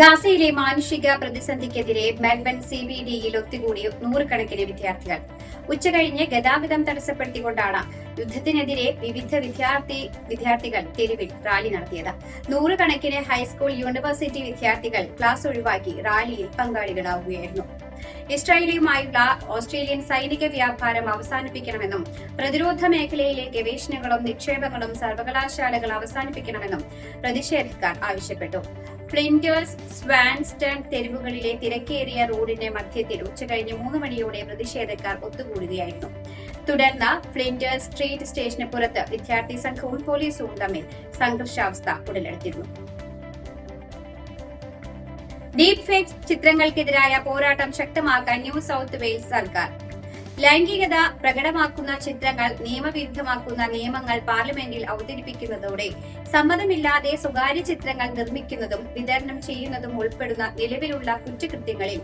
ഗാസയിലെ മാനുഷിക പ്രതിസന്ധിക്കെതിരെ Melbourne C B ഡിയിൽ ഒത്തുകൂടി നൂറുകണക്കിന് വിദ്യാർത്ഥികൾ. ഉച്ചകഴിഞ്ഞ് ഗതാഗതം തടസ്സപ്പെടുത്തിക്കൊണ്ടാണ് യുദ്ധത്തിനെതിരെ വിവിധ വിദ്യാർത്ഥി വിദ്യാർത്ഥികൾ തെരുവിൽ റാലി നടത്തിയത്. നൂറുകണക്കിന് ഹൈസ്കൂൾ യൂണിവേഴ്സിറ്റി വിദ്യാർത്ഥികൾ ക്ലാസ് ഒഴിവാക്കി റാലിയിൽ പങ്കാളികളാവുകയായിരുന്നു. ഇസ്രായേലിയുമായുള്ള ഓസ്ട്രേലിയൻ സൈനിക വ്യാപാരം അവസാനിപ്പിക്കണമെന്നും പ്രതിരോധ മേഖലയിലെ ഗവേഷണങ്ങളും നിക്ഷേപങ്ങളും സർവകലാശാലകൾ അവസാനിപ്പിക്കണമെന്നും പ്രതിഷേധക്കാർ ആവശ്യപ്പെട്ടു. ഫ്ലിൻഡേഴ്സ് സ്വാൻസ്റ്റൺ തെരുവുകളിലെ തിരക്കേറിയ റോഡിന്റെ മധ്യത്തിൽ ഉച്ചകഴിഞ്ഞ് മൂന്ന് മണിയോടെ പ്രതിഷേധക്കാർ ഒത്തുകൂടുകയായിരുന്നു. തുടർന്ന് ഫ്ലിൻഡേഴ്സ് സ്ട്രീറ്റ് സ്റ്റേഷന് പുറത്ത് വിദ്യാർത്ഥി സംഘവും പോലീസും തമ്മിൽ സംഘർഷാവസ്ഥ ഉടലെടുത്തിരുന്നു. ഡീപ് ഫേക്ക് ചിത്രങ്ങൾക്കെതിരായ പോരാട്ടം ശക്തമാക്കാൻ ന്യൂ സൗത്ത് വെയിൽസ് സർക്കാർ ലൈംഗികത പ്രകടമാക്കുന്ന ചിത്രങ്ങൾ നിയമവിരുദ്ധമാക്കുന്ന നിയമങ്ങൾ പാർലമെന്റിൽ അവതരിപ്പിക്കുന്നതോടെ സമ്മതമില്ലാതെ സ്വകാര്യ ചിത്രങ്ങൾ നിർമ്മിക്കുന്നതും വിതരണം ചെയ്യുന്നതും ഉൾപ്പെടുന്ന നിലവിലുള്ള കുറ്റകൃത്യങ്ങളിൽ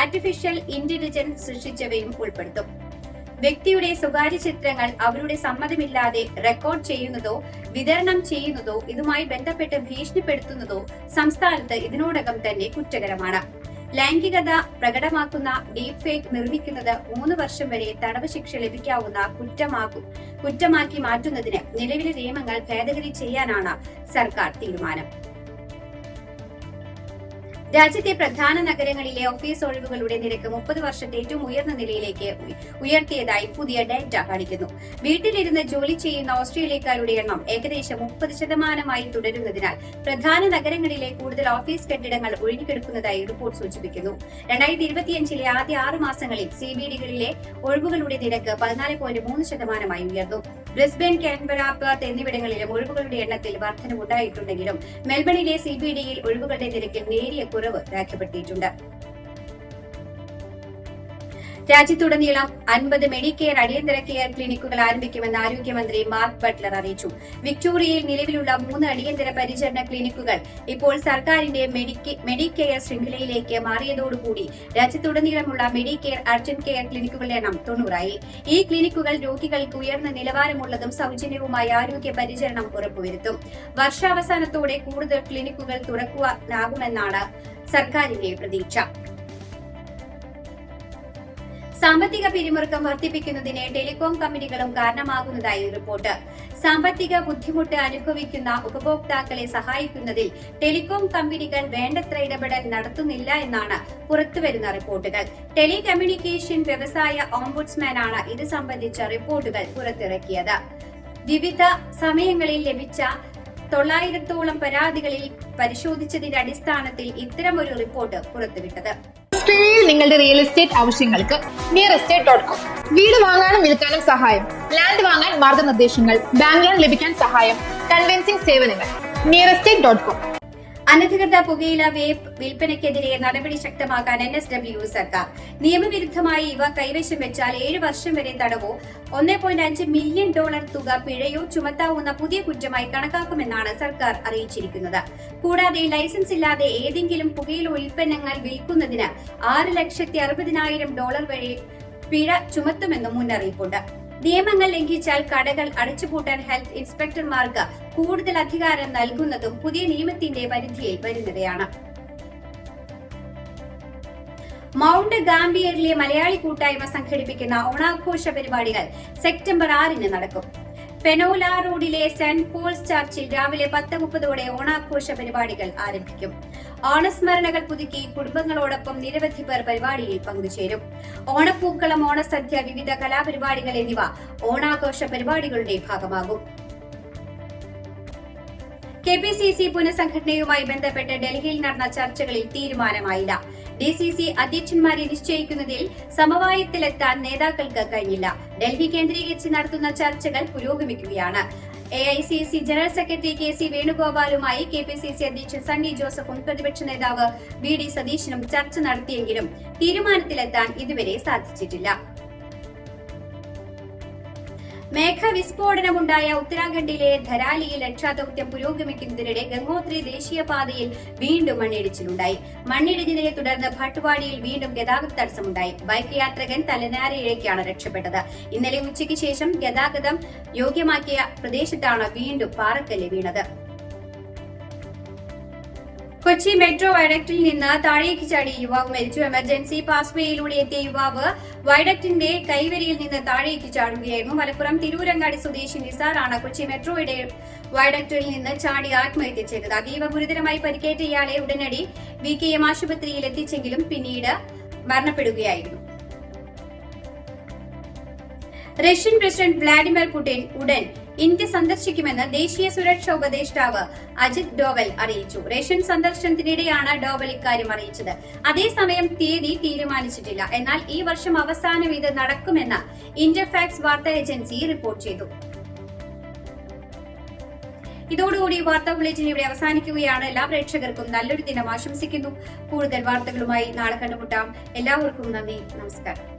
ആർട്ടിഫിഷ്യൽ ഇന്റലിജൻസ് സൃഷ്ടിച്ചവയും ഉൾപ്പെടുത്തും. വ്യക്തിയുടെ സ്വകാര്യ ചിത്രങ്ങൾ അവരുടെ സമ്മതമില്ലാതെ റെക്കോർഡ് ചെയ്യുന്നതോ വിതരണം ചെയ്യുന്നതോ ഇതുമായി ബന്ധപ്പെട്ട് ഭീഷണിപ്പെടുത്തുന്നതോ സംസ്ഥാനത്ത് ഇതിനോടകം തന്നെ കുറ്റകരമാണ്. ലൈംഗികത പ്രകടമാക്കുന്ന ഡീപ് ഫേക്ക് നിർമ്മിക്കുന്നത് മൂന്ന് വർഷം വരെ തടവ് ശിക്ഷ ലഭിക്കാവുന്ന കുറ്റമാക്കും കുറ്റമാക്കി മാറ്റുന്നതിന് നിലവിലെ നിയമങ്ങൾ ഭേദഗതി ചെയ്യാനാണ് സർക്കാർ തീരുമാനം. രാജ്യത്തെ പ്രധാന നഗരങ്ങളിലെ ഓഫീസ് ഒഴിവുകളുടെ നിരക്ക് മുപ്പത് വർഷത്തെ ഏറ്റവും ഉയർന്ന നിലയിലേക്ക് ഉയ- ഉയർത്തിയതായി പുതിയ ഡാറ്റ കാണിക്കുന്നു. വീട്ടിലിരുന്ന് ജോലി ചെയ്യുന്ന ഓസ്ട്രേലിയക്കാരുടെ എണ്ണം ഏകദേശം മുപ്പത് ശതമാനമായി തുടരുന്നതിനാൽ പ്രധാന നഗരങ്ങളിലെ കൂടുതൽ ഓഫീസ് കെട്ടിടങ്ങൾ ഒഴിഞ്ഞുകിടക്കുന്നതായി റിപ്പോർട്ട് സൂചിപ്പിക്കുന്നു. രണ്ടായിരത്തി ഇരുപത്തിയഞ്ചിലെ ആദ്യ ആറ് മാസങ്ങളിൽ സി ബി ഡികളിലെ ഒഴിവുകളുടെ നിരക്ക് പതിനാല് പോയിന്റ് മൂന്ന് ശതമാനമായി ഉയർന്നു. ബ്രിസ്ബെൻ കാൻബറ പാത്ത് എന്നിവിടങ്ങളിലും ഒഴിവുകളുടെ എണ്ണത്തിൽ വർധനവുണ്ടായിട്ടുണ്ടെങ്കിലും മെൽബണിലെ സി ബി ഡിയിൽ ഒഴിവുകളുടെ നിരക്കിൽ നേരിയ കുറവ് രേഖപ്പെടുത്തിയിട്ടുണ്ട്. രാജ്യത്തുടനീളം അൻപത് മെഡിക്കെയർ അടിയന്തര കെയർ ക്ലിനിക്കുകൾ ആരംഭിക്കുമെന്ന് ആരോഗ്യമന്ത്രി മാർക്ക് ബട്ട്ലർ അറിയിച്ചു. വിക്ടോറിയയിൽ നിലവിലുള്ള മൂന്ന് അടിയന്തര പരിചരണ ക്ലിനിക്കുകൾ ഇപ്പോൾ സർക്കാരിന്റെ മെഡിക്കെ- മെഡിക്കെയർ ശൃംഖലയിലേക്ക് മാറിയതോടുകൂടി രാജ്യത്തുടനീളമുള്ള മെഡിക്കെയർ അർജന്റ് കെയർ ക്ലിനിക്കുകളുടെ എണ്ണം തൊണ്ണൂറായി. ഈ ക്ലിനിക്കുകൾ രോഗികൾക്ക് ഉയർന്ന നിലവാരമുള്ളതും സൗജന്യവുമായ ആരോഗ്യ പരിചരണം ഉറപ്പുവരുത്തും. വർഷാവസാനത്തോടെ കൂടുതൽ ക്ലിനിക്കുകൾ തുറക്കുവാനാകുമെന്നാണ് സർക്കാരിന്റെ പ്രതീക്ഷ. സാമ്പത്തിക പിരിമുറുക്കം വർദ്ധിപ്പിക്കുന്നതിന് ടെലികോം കമ്പനികളും കാരണമാകുന്നതായി റിപ്പോർട്ട്. സാമ്പത്തിക ബുദ്ധിമുട്ട് അനുഭവിക്കുന്ന ഉപഭോക്താക്കളെ സഹായിക്കുന്നതിൽ ടെലികോം കമ്പനികൾ വേണ്ടത്ര ഇടപെടൽ നടത്തുന്നില്ല എന്നാണ് പുറത്തുവരുന്ന റിപ്പോർട്ടുകൾ. ടെലികമ്മ്യൂണിക്കേഷൻ വ്യവസായ ഓംബുഡ്സ്മാനാണ് ഇത് സംബന്ധിച്ച റിപ്പോർട്ടുകൾ പുറത്തിറക്കിയത്. വിവിധ സമയങ്ങളിൽ ലഭിച്ച തൊള്ളായിരത്തോളം പരാതികളിൽ പരിശോധിച്ചതിന്റെ അടിസ്ഥാനത്തിൽ ഇത്തരമൊരു റിപ്പോർട്ട് പുറത്തുവിട്ടത്. നിങ്ങളുടെ റിയൽ എസ്റ്റേറ്റ് ആവശ്യങ്ങൾക്ക് നിയർ എസ്റ്റേറ്റ് ഡോട്ട് കോം വീട് വാങ്ങാനും വിൽക്കാനും സഹായം. ലാൻഡ് വാങ്ങാൻ മാർഗനിർദ്ദേശങ്ങൾ ബാങ്ക് ലോൺ ലഭിക്കാൻ സഹായം കൺവെൻസിംഗ് സേവനങ്ങൾ നിയർ എസ്റ്റേറ്റ് ഡോട്ട് കോം അനധികൃത പുകയില വേപ്പ് വിൽപ്പനയ്ക്കെതിരെ നടപടി ശക്തമാക്കാൻ എൻ എസ് ഡബ്ല്യു സർക്കാർ. നിയമവിരുദ്ധമായി ഇവ കൈവശം വെച്ചാൽ ഏഴ് വർഷം വരെ തടവോ? ഒന്നേ പോയിന്റ് അഞ്ച് മില്യൺ ഡോളർ തുക പിഴയോ ചുമത്താവുന്ന പുതിയ കുറ്റമായി കണക്കാക്കുമെന്നാണ് സർക്കാർ അറിയിച്ചിരിക്കുന്നത്. കൂടാതെ ലൈസൻസ് ഇല്ലാതെ ഏതെങ്കിലും പുകയില ഉൽപ്പന്നങ്ങൾ വിൽക്കുന്നതിന് ആറ് ലക്ഷത്തി അറുപതിനായിരം ഡോളർ വരെ പിഴ ചുമത്തുമെന്നും മുന്നറിയിപ്പുണ്ട്. നിയമങ്ങൾ ലംഘിച്ചാൽ കടകൾ അടച്ചുപൂട്ടാൻ ഹെൽത്ത് ഇൻസ്പെക്ടർമാർക്ക് കൂടുതൽ അധികാരം നൽകുന്നതും പുതിയ നിയമത്തിന്റെ പരിധിയിൽ വരുന്നവയാണ്. മൗണ്ട് ഗാംബിയറിലെ മലയാളി കൂട്ടായ്മ സംഘടിപ്പിക്കുന്ന ഓണാഘോഷ പരിപാടികൾ സെപ്റ്റംബർ ആറിന് നടക്കും. പെനോല റോഡിലെ സെന്റ് പോൾസ് ചർച്ചിൽ രാവിലെ പത്ത് മുപ്പതോടെ ഓണാഘോഷ പരിപാടികൾ ആരംഭിക്കും. ഓണസ്മരണകൾ പുതുക്കി കുടുംബങ്ങളോടൊപ്പം നിരവധി പേർ പരിപാടിയിൽ പങ്കുചേരും. ഓണപ്പൂക്കളം ഓണസദ്യ വിവിധ കലാപരിപാടികൾ എന്നിവ ഓണാഘോഷ പരിപാടികളുടെ ഭാഗമാകും. കെ പി സി സി പുനഃസംഘടനയുമായി ബന്ധപ്പെട്ട് ഡൽഹിയിൽ നടന്ന ചർച്ചകളിൽ തീരുമാനമായില്ല. ഡി സി സി അധ്യക്ഷന്മാരെ നിശ്ചയിക്കുന്നതിൽ സമവായത്തിലെത്താൻ നേതാക്കൾക്ക് കഴിഞ്ഞില്ല. ഡൽഹി കേന്ദ്രീകരിച്ച് നടത്തുന്ന ചർച്ചകൾ പുരോഗമിക്കുകയാണ്. A I C C general secretary K C വേണുഗോപാലുമായി K P C C അധ്യക്ഷൻ സണ്ണി ജോസഫും പ്രതിപക്ഷ നേതാവ് വി ഡി സതീശനും ചർച്ച നടത്തിയെങ്കിലും തീരുമാനത്തിലെത്താൻ ഇതുവരെ സാധിച്ചിട്ടില്ല. മേഘവിസ്ഫോടനമുണ്ടായ ഉത്തരാഖണ്ഡിലെ ധരാലിയിൽ രക്ഷാദൌത്യം പുരോഗമിക്കുന്നതിനിടെ ഗംഗോത്രി ദേശീയപാതയിൽ വീണ്ടും മണ്ണിടിച്ചിലുണ്ടായി. മണ്ണിടിഞ്ഞതിനെ തുടർന്ന് ഭട്ട്വാടിയിൽ വീണ്ടും ഗതാഗത തടസ്സമുണ്ടായി. ബൈക്ക് യാത്രികൻ തലനാരിഴയ്ക്കാണ് രക്ഷപ്പെട്ടത്. ഇന്നലെ ഉച്ചയ്ക്ക് ശേഷം ഗതാഗതം യോഗ്യമാക്കിയ പ്രദേശത്താണ് വീണ്ടും പാറക്കല്ല് വീണത്. കൊച്ചി മെട്രോ വൈഡക്റ്റിൽ നിന്ന് താഴേക്ക് ചാടി യുവാവ് മരിച്ചു. എമർജൻസി പാസ്വേയിലൂടെ എത്തിയ യുവാവ് വൈഡക്റ്റിന്റെ കൈവരിയിൽ നിന്ന് താഴേക്ക് ചാടുകയായിരുന്നു. മലപ്പുറം തിരൂരങ്ങാടി സ്വദേശി നിസാറാണ് കൊച്ചി മെട്രോയുടെ വൈഡക്റ്റിൽ നിന്ന് ചാടി ആത്മഹത്യ ചെയ്തത്. അതീവ ഗുരുതരമായി പരിക്കേറ്റ ഇയാളെ ഉടനടി വി കെ എം ആശുപത്രിയിൽ എത്തിച്ചെങ്കിലും പിന്നീട് മരണപ്പെടുകയായിരുന്നു. റഷ്യൻ പ്രസിഡന്റ് വ്ളാഡിമിർ പുടിൻ ഉടൻ ഇന്ത്യ സന്ദർശിക്കുമെന്ന് ദേശീയ സുരക്ഷാ ഉപദേഷ്ടാവ് അജിത് ഡോവൽ അറിയിച്ചു. റഷ്യൻ സന്ദർശനത്തിനിടെയാണ് ഡോവൽ ഇക്കാര്യം അറിയിച്ചത്. അതേസമയം തീയതി തീരുമാനിച്ചിട്ടില്ല. എന്നാൽ ഈ വർഷം അവസാനം ഇത് നടക്കുമെന്ന് ഇന്റർഫാക്സ് വാർത്താ ഏജൻസി റിപ്പോർട്ട് ചെയ്തു. ഇതോടുകൂടി വാർത്താ ബുള്ളറ്റിൻ ഇവിടെ അവസാനിക്കുകയാണ്. എല്ലാ പ്രേക്ഷകർക്കും നല്ലൊരു ദിനം ആശംസിക്കുന്നു. കൂടുതൽ വാർത്തകളുമായി നാളെ കണ്ടുമുട്ടാം. എല്ലാവർക്കും നന്ദി. നമസ്കാരം.